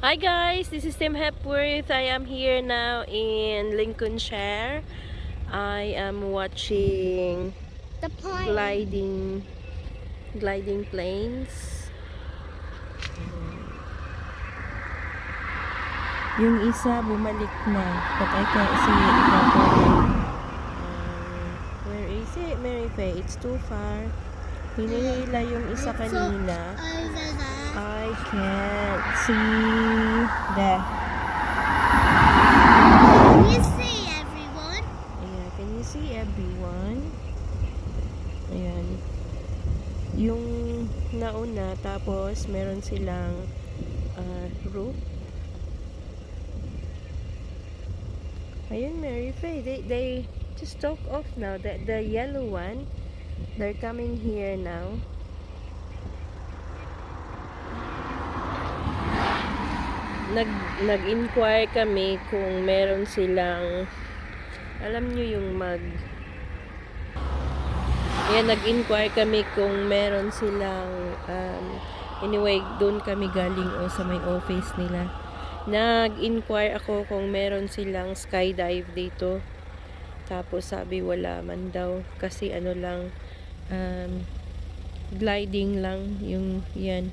Hi guys, this is Tim Hepworth. I am here now in Lincolnshire. I am watching The plane. gliding gliding planes. Yung isa bumalik na, but I can't see it properly. Um, where is it, Mary Faye? It's too far. Hinihila yung isa kanina. There. I can't see the. Can you see everyone? Ayan, can you see everyone? Ayan. Yung nauna, tapos meron silang uh, roof. Ayun, Mary Faye. They, they just took off now. The, the yellow one, they're coming here now. Nag nag-inquire kami kung meron silang alam nyo yung mag Ayan, nag-inquire kami kung meron silang um, anyway, doon kami galing o sa may office nila. Nag-inquire ako kung meron silang skydive dito. Tapos sabi wala man daw kasi ano lang um, gliding lang yung yan.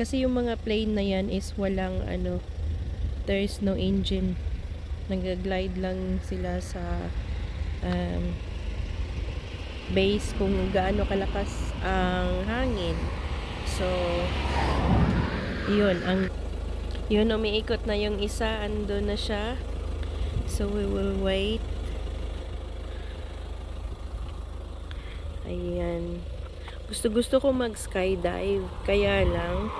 Kasi yung mga plane na yan is walang ano, there is no engine. Nag-glide lang sila sa um, base kung gaano kalakas ang hangin. So, yun, ang yun, umiikot na yung isa, ando na siya. So, we will wait. Ayan. Gusto-gusto ko mag-skydive. Kaya lang,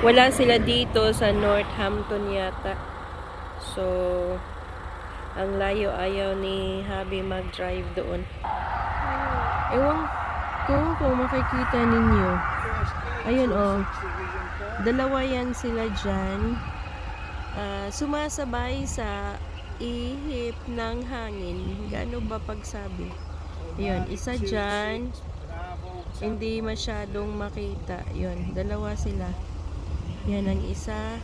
wala sila dito sa Northampton yata. So, ang layo ayaw ni Habi mag-drive doon. Ewan ko kung makikita ninyo. Ayun oh. Dalawa yan sila dyan. Ah, sumasabay sa ihip ng hangin. Gaano ba pagsabi? Ayun, isa dyan. Hindi masyadong makita. Yun, dalawa sila. Yan ang isa.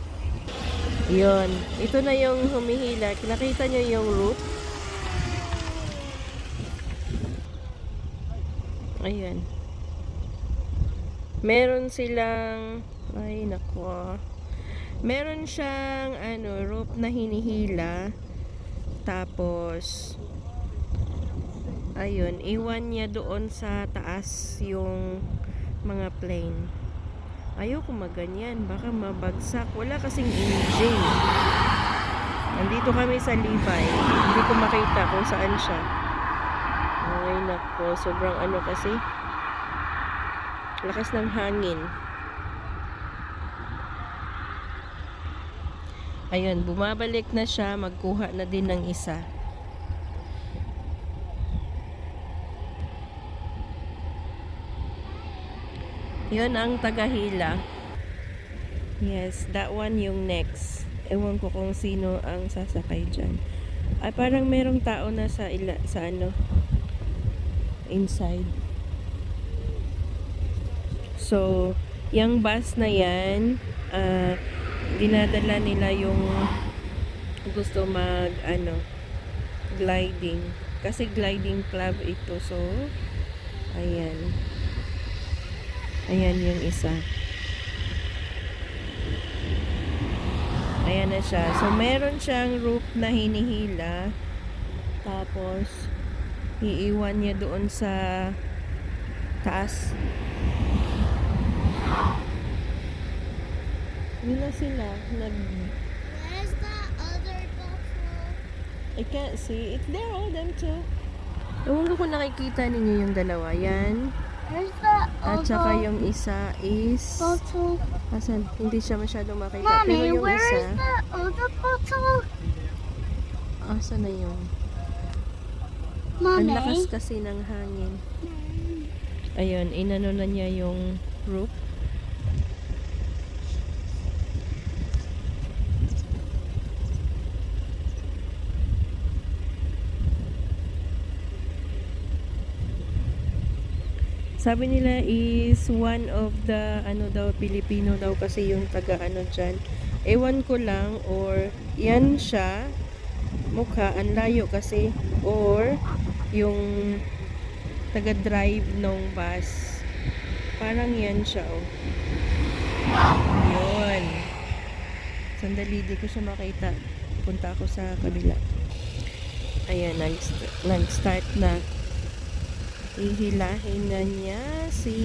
Yun. Ito na yung humihila. Nakita nyo yung root? Ayan. Meron silang ay nako. Meron siyang ano, rope na hinihila. Tapos ayun, iwan niya doon sa taas yung mga plane. Ayoko maganyan, baka mabagsak. Wala kasing engine. Nandito kami sa Levi. Hindi ko makita kung saan siya. Ay nako, sobrang ano kasi. Lakas ng hangin. Ayun, bumabalik na siya, magkuha na din ng isa. Yun ang tagahila. Yes, that one yung next. Ewan ko kung sino ang sasakay dyan. Ay, parang merong tao na sa, ila, sa ano, inside. So, yung bus na yan, ah, dinadala nila yung gusto mag, ano, gliding. Kasi gliding club ito. So, ayan. Ayan yung isa. Ayan na siya. So, meron siyang rope na hinihila. Tapos, iiwan niya doon sa taas. Yun na sila. Nag... Where's the other buffalo? I can't see. It's there, all them too. Ewan ko kung nakikita ninyo yung dalawa. Yan. Where's the At saka yung isa is... bottle? Asan? Hindi siya masyadong makita. Pero Mommy, yung where isa... is the other bottle? Asan na yun? Ang lakas Mommy. kasi ng hangin. Ayun, inano na niya yung roof. Sabi nila is one of the ano daw Pilipino daw kasi yung taga ano diyan. Ewan ko lang or yan siya mukha ang layo kasi or yung taga-drive nung bus. Parang yan siya oh. Yun. Sandali, di ko siya makita. Punta ako sa kabila. Ayan, nag- nag-start na. Ihilahin na niya si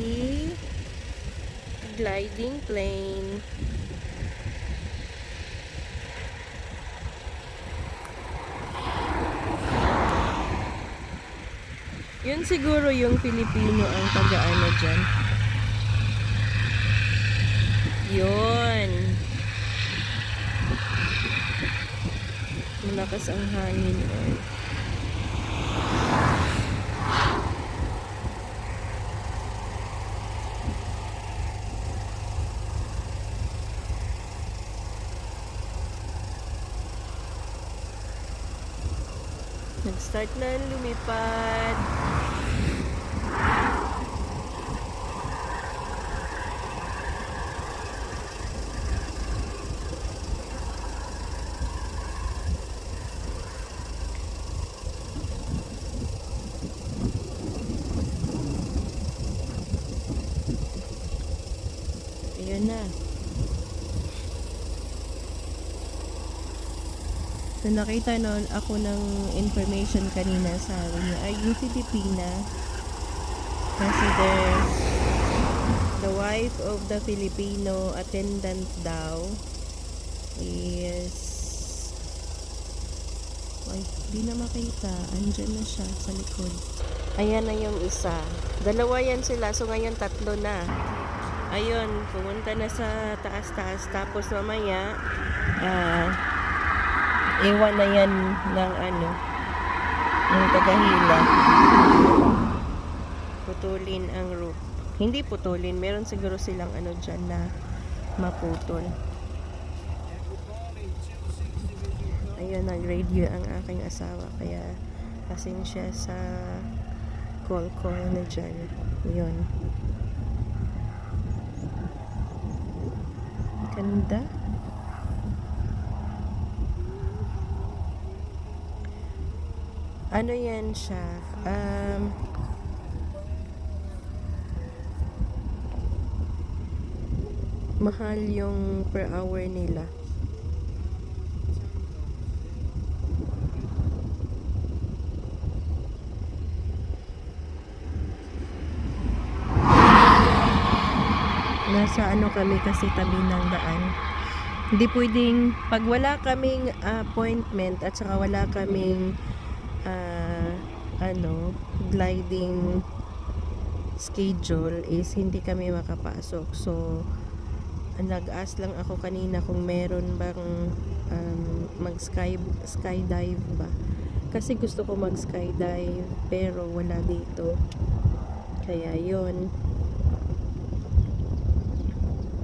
gliding plane. Yun siguro yung Filipino ang taga-ano dyan. Yun. Malakas ang hangin. Oh. Nag-start na lumipad. Ayan na. So, nakita noon ako ng information kanina sa niya ay yung Filipina. Kasi there's the wife of the Filipino attendant daw is ay, di na makita. Andyan na siya sa likod. Ayan na yung isa. Dalawa yan sila. So, ngayon tatlo na. Ayun, pumunta na sa taas-taas. Tapos mamaya, ah, iwan na yan ng ano, ng tagahila. Putulin ang roof. Hindi putulin, meron siguro silang ano dyan na maputol. Ayun, nag-radio ang aking asawa. Kaya, kasing siya sa call-call na dyan. Yun. Ganda. Ano yan siya? Um, mahal yung per hour nila. Nasa ano kami kasi tabi ng daan. Hindi pwedeng, pag wala kaming appointment at saka wala kaming ah, ano, gliding schedule is hindi kami makapasok. So, nag-ask lang ako kanina kung meron bang um, mag sky skydive ba. Kasi gusto ko mag skydive pero wala dito. Kaya yon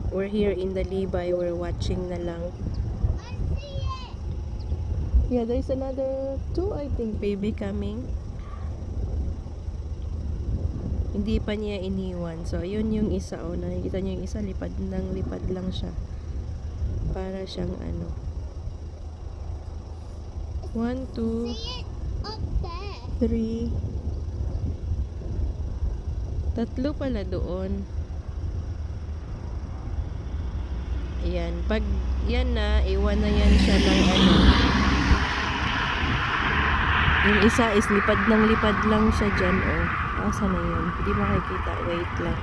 We're here in the Libay. We're watching na lang. Yeah, there's another two, I think, baby coming. Hindi pa niya iniwan. So, yun yung isa. O, nakikita niyo yung isa, lipad ng lipad lang siya. Para siyang ano. One, two, three. Tatlo pala doon. Ayan. Pag yan na, iwan na yan siya ng ano. Yung isa is lipad ng lipad lang siya dyan, oh. Asa na yun? Hindi makikita. Wait lang.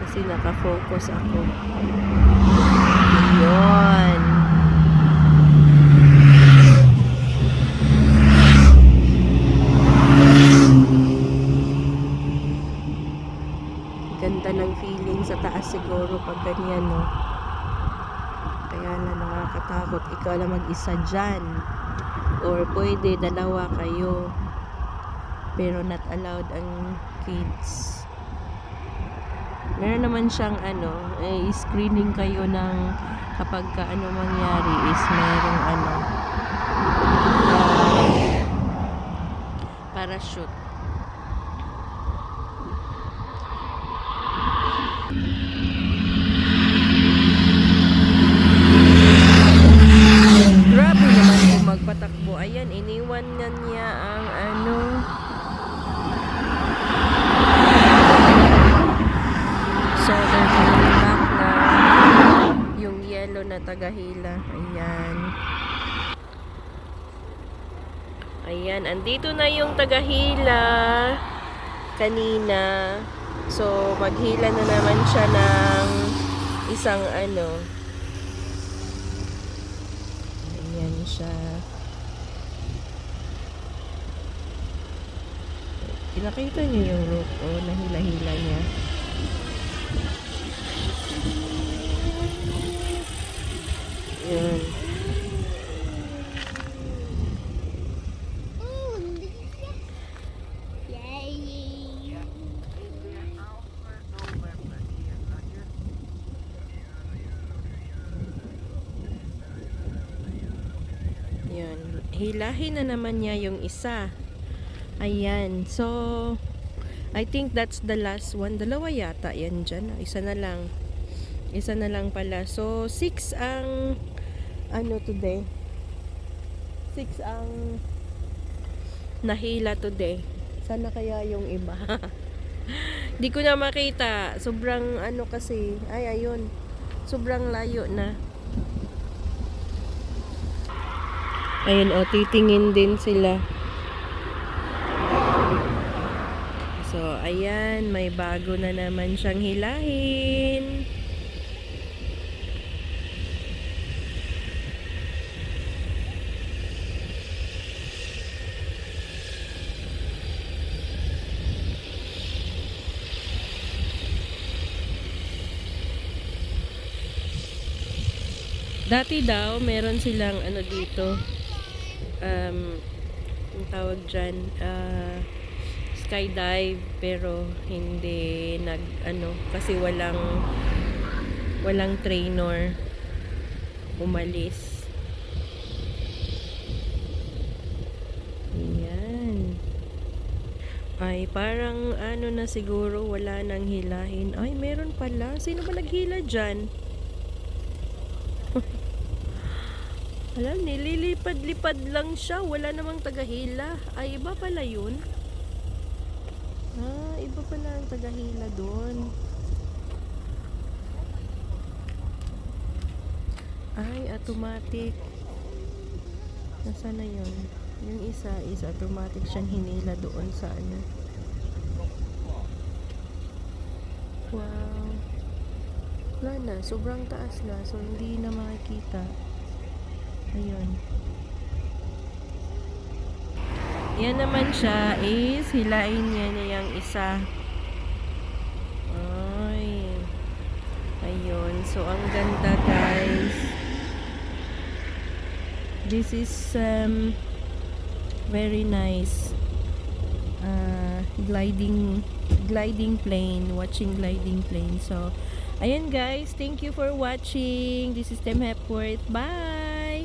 Kasi nakafocus ako. Yun. Ganda ng feeling sa taas siguro pag ganyan, no? Kaya na nakakatakot. Ikaw lang mag-isa dyan. Or pwede, dalawa kayo. Pero not allowed ang kids. Meron naman siyang ano, eh, screening kayo ng kapag ka ano mangyari is merong ano, ah, parachute. ayan, iniwan na niya ang ano. So, they're going back na yung yellow na tagahila. Ayan. Ayan, andito na yung tagahila kanina. So, maghila na naman siya ng isang ano. Ayan siya. Pinakita niyo yung rope, oh, nahila-hila niya. Yun. Yan. Hilahin na naman niya yung isa. Ayan. So, I think that's the last one. Dalawa yata yan dyan. Isa na lang. Isa na lang pala. So, six ang ano today. Six ang nahila today. Sana kaya yung iba. Di ko na makita. Sobrang ano kasi. Ay, ayun. Sobrang layo na. Ayun, o, titingin din sila. So, ayan, may bago na naman siyang hilahin. Dati daw, meron silang ano dito, um, yung tawag dyan, ah, skydive, pero hindi nag, ano, kasi walang, walang trainer umalis. Ayan. Ay, parang ano na siguro, wala nang hilahin. Ay, meron pala. Sino ba naghila dyan? Wala, nililipad-lipad lang siya. Wala namang tagahila. Ay, iba pala yun. Iba pala ang tagahila doon. Ay, automatic. Nasaan na yun? Yung isa is automatic siyang hinila doon sa ano. Wow. Wala na, sobrang taas na. So, hindi na makikita. Ayun. Yan naman siya is hilain niya niya yung isa. Ay. Ayun. So, ang ganda guys. This is um, very nice. Uh, gliding gliding plane. Watching gliding plane. So, Ayan guys, thank you for watching. This is Tim Hepworth. Bye!